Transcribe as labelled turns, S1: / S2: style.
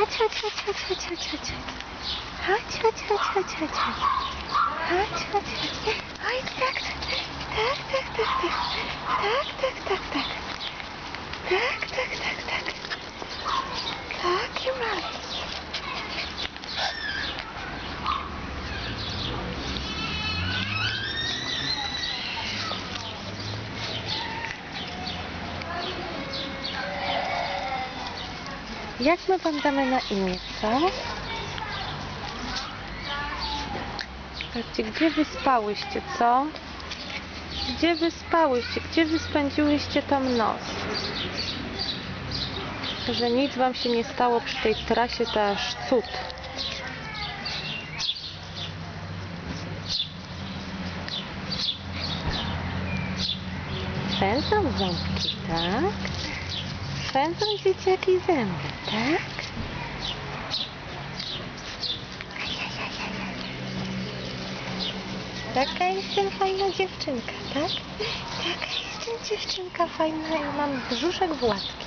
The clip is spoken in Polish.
S1: Hut, hut, hut, hut, hut, hut, hut. Hut, hut, hut, hut, hut, hut. Hut, hut, hut. Jak my wam damy na imię, co? Patrzcie, gdzie wy spałyście, co? Gdzie wy spałyście? Gdzie wy spędziłyście tam noc? Że nic wam się nie stało przy tej trasie, to aż cud. Pędzą ząbki, tak? Pędzą dzieciaki zęby, tak? Taka jestem fajna dziewczynka, tak? Taka jestem dziewczynka fajna i mam brzuszek Władki.